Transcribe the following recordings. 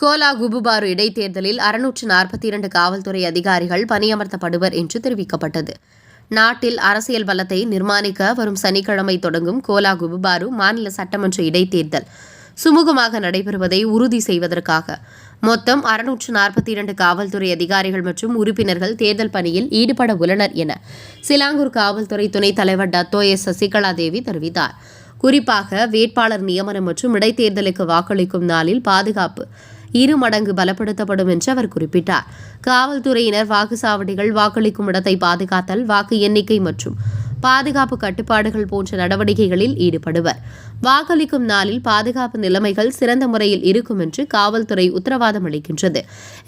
Cola குபுபாரு இடைத்தேர்தலில் அறுநூற்று நாற்பத்தி இரண்டு காவல்துறை அதிகாரிகள் பணியமர்த்தப்படுவர் என்று தெரிவிக்கப்பட்டது. நாட்டில் அரசியல் பலத்தை நிர்மாணிக்க வரும் சனிக்கிழமை தொடங்கும் கோலா குபுபாரு மாநில சட்டமன்ற இடைத்தேர்தல் சுமூகமாக நடைபெறுவதை உறுதி செய்வதற்காக. மொத்தம் அறுநூற்று நாற்பத்தி இரண்டு காவல்துறை அதிகாரிகள் மற்றும் உறுப்பினர்கள் தேர்தல் பணியில் ஈடுபட உள்ளனர் என சிலாங்கூர் காவல்துறை துணைத் தலைவர் டத்தோ எஸ். சசிகலா தேவி தெரிவித்தார். குறிப்பாக வேட்பாளர் நியமனம் மற்றும் இடைத்தேர்தலுக்கு வாக்களிக்கும் நாளில் பாதுகாப்பு இரு மடங்கு பலப்படுத்தப்படும் என்று அவர் குறிப்பிட்டார். காவல்துறையினர் வாக்குச்சாவடிகள் வாக்களிக்கும் இடத்தை பாதுகாத்தல் வாக்கு எண்ணிக்கை மற்றும் பாதுகாப்பு கட்டுப்பாடுகள் போன்ற நடவடிக்கைகளில் ஈடுபடுவர். வாக்களிக்கும் நாளில் பாதுகாப்பு நிலைமைகள் சிறந்த முறையில் இருக்கும் என்று காவல்துறை உத்தரவாதம் அளிக்கின்றது.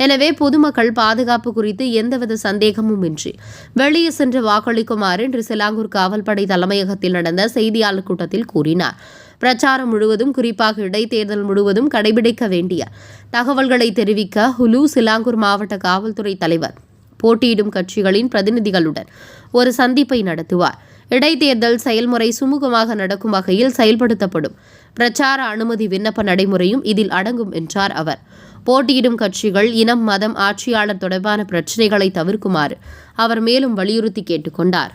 எனவே பொதுமக்கள் பாதுகாப்பு குறித்து எந்தவித சந்தேகமும் இன்றி வெளியே சென்று வாக்களிக்குமாறு இன்று சிலாங்கூர் காவல்படை தலைமையகத்தில் நடந்த செய்தியாளர் கூட்டத்தில் கூறினார். பிரச்சாரம் முழுவதும் குறிப்பாக இடைத்தேர்தல் முழுவதும் கடைபிடிக்க வேண்டிய தகவல்களை தெரிவிக்க ஹுலு சிலாங்கூர் மாவட்ட காவல்துறை தலைவர் போட்டியிடும் கட்சிகளின் பிரதிநிதிகளுடன் ஒரு சந்திப்பை நடத்துவார். இடைத்தேர்தல் செயல்முறை சுமூகமாக நடக்கும் வகையில் செயல்படுத்தப்படும். பிரச்சார அனுமதி விண்ணப்ப நடைமுறையும் இதில் அடங்கும் என்றார் அவர். போட்டியிடும் கட்சிகள் இனம் மதம் ஆட்சியாளர் தொடர்பான பிரச்சினைகளை தவிர்க்குமாறு அவர் மேலும் வலியுறுத்தி கேட்டுக்கொண்டார்